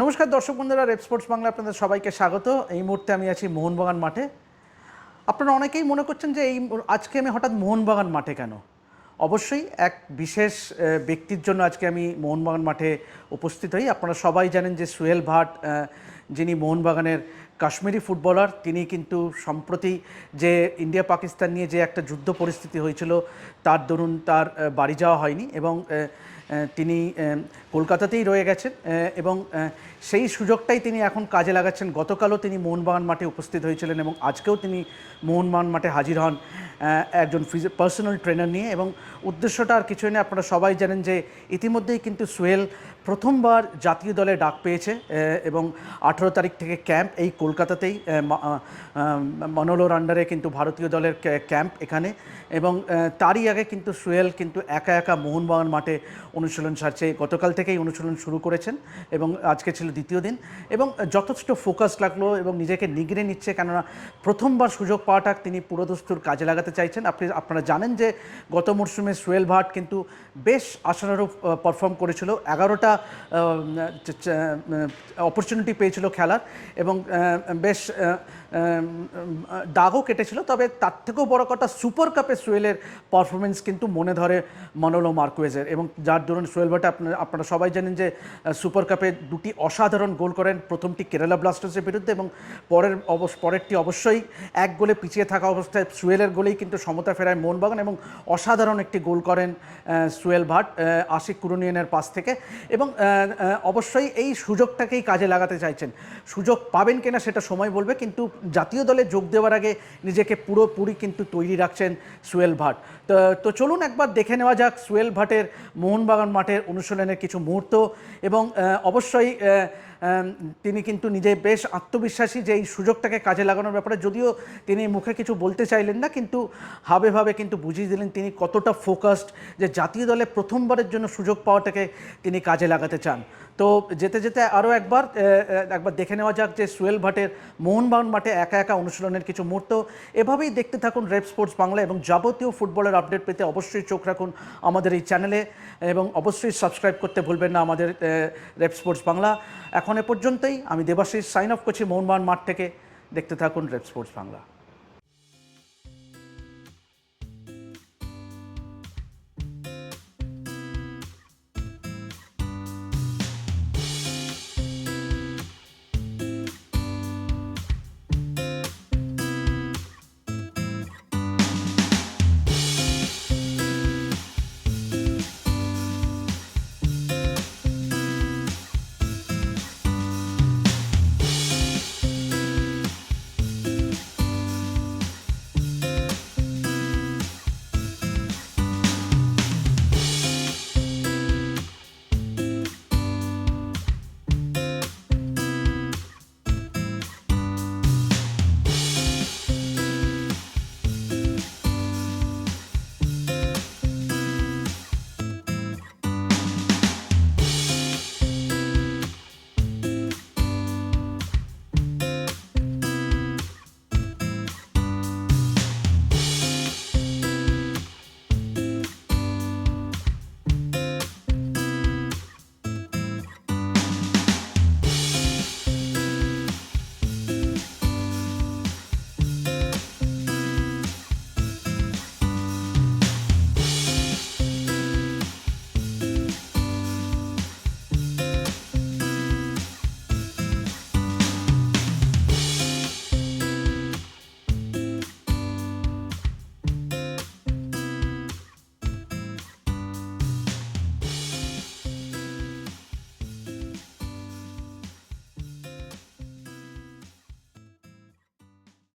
নমস্কার দর্শক বন্ধুরা রেপ স্পোর্টস বাংলা আপনাদের সবাইকে স্বাগত। এই মুহূর্তে আমি আছি মোহনবাগান মাঠে। আপনারা অনেকেই মনে করছেন যে এই আজকে আমি হঠাৎ মোহনবাগান মাঠে কেন? অবশ্যই এক বিশেষ ব্যক্তির জন্য আজকে আমি মোহনবাগান মাঠে উপস্থিত হই। আপনারা সবাই জানেন যে সুহেল ভাট যিনি মোহনবাগানের কাশ্মীরি ফুটবলার, তিনি কিন্তু সম্প্রতি যে ইন্ডিয়া পাকিস্তান নিয়ে যে একটা যুদ্ধ পরিস্থিতি হয়েছিল, তার দরুন তার বাড়ি যাওয়া হয়নি এবং তিনি কলকাতাতেই রয়ে গেছেন এবং সেই সুযোগটাই তিনি এখন কাজে লাগাচ্ছেন। গতকালও তিনি মোহনবাগান মাঠে উপস্থিত হয়েছিলেন এবং আজকেও তিনি মোহনবাগান মাঠে হাজির হন একজন একজন পার্সোনাল ট্রেনার নিয়ে। এবং উদ্দেশ্যটা আর কিছুই নেই আপনারা সবাই জানেন যে ইতিমধ্যেই কিন্তু সোহেল প্রথমবার জাতীয় দলে ডাক পেয়েছে এবং আঠেরো তারিখ থেকে ক্যাম্প এই কলকাতাতেই মনোলোর আন্ডারে কিন্তু ভারতীয় দলের ক্যাম্প এখানে। এবং তারই আগে কিন্তু সোহেল কিন্তু একা একা মোহনবাগান মাঠে অনুশীলন সারছে, গতকাল থেকেই অনুশীলন শুরু করেছেন এবং আজকে ছিল দ্বিতীয় দিন। এবং যথেষ্ট ফোকাস লাগল এবং নিজেকে নিগড়ে নিচ্ছে, কেননা প্রথমবার সুযোগ পাওয়াটা তিনি পুরোদস্তুর কাজে লাগাতে চাইছেন। আপনি, আপনারা জানেন যে গত মরশুমে সোয়েল ভাট কিন্তু বেশ আশানুরূপ পারফর্ম করেছিল। এগারোটা অপরচুনিটি পেয়েছিল খেলার এবং বেশ দাগও কেটেছিল। তবে তার থেকেও বড় কথা সুপার কাপে সোয়েলের পারফরমেন্স কিন্তু মনে ধরে মনোলো মার্কুয়েজের এবং যার দরুন সোহেল ভাট, আপনারা আপনারা সবাই জানেন যে সুপার কাপে দুটি অসাধারণ গোল করেন। প্রথমটি কেরালা ব্লাস্টার্সের বিরুদ্ধে এবং পরের অবশ্য পরেরটি অবশ্যই এক গোলে পিছিয়ে থাকা অবস্থায় সুয়েলের গোলেই কিন্তু সমতা ফেরায় মোহনবাগান এবং অসাধারণ একটি গোল করেন সুয়েল ভাট আশিক কুরুনিয়নের পাশ থেকে এবং অবশ্যই এই সুযোগটাকেই কাজে লাগাতে চাইছেন। সুযোগ পাবেন কিনা সেটা সময় বলবে, কিন্তু জাতীয় দলে যোগ দেওয়ার আগে নিজেকে পুরোপুরি কিন্তু তৈরি রাখছেন সুয়েল ভাট। তো তো চলুন একবার দেখে নেওয়া যাক সুয়েল ভাটের মোহনবাগান মাঠের অনুশীলনের কিছু মুহূর্ত এবং অবশ্যই তিনি কিন্তু নিজে বেশ আত্মবিশ্বাসী যে এই সুযোগটাকে কাজে লাগানোর ব্যাপারে, যদিও তিনি মুখে কিছু বলতে চাইলেন না, কিন্তু হাবে ভাবে কিন্তু বুঝিয়ে দিলেন তিনি কতটা ফোকাসড যে জাতীয় দলে প্রথমবারের জন্য সুযোগ পাওয়াটাকে তিনি কাজে লাগাতে চান। তো যেতে যেতে আরও একবার একবার দেখে নেওয়া যাক যে সুয়েল ভাটের মোহনবাগান মাঠে একা একা অনুশীলনের কিছু মুহূর্ত। এভাবেই দেখতে থাকুন রেপ স্পোর্টস বাংলা এবং যাবতীয় ফুটবলের আপডেট পেতে অবশ্যই চোখ রাখুন আমাদের এই চ্যানেলে এবং অবশ্যই সাবস্ক্রাইব করতে ভুলবেন না আমাদের রেপ স্পোর্টস বাংলা। এখন এ পর্যন্তই, আমি দেবাশিস সাইন অফ করছি মোহনবাগান মাঠ থেকে। দেখতে থাকুন রেপ স্পোর্টস বাংলা।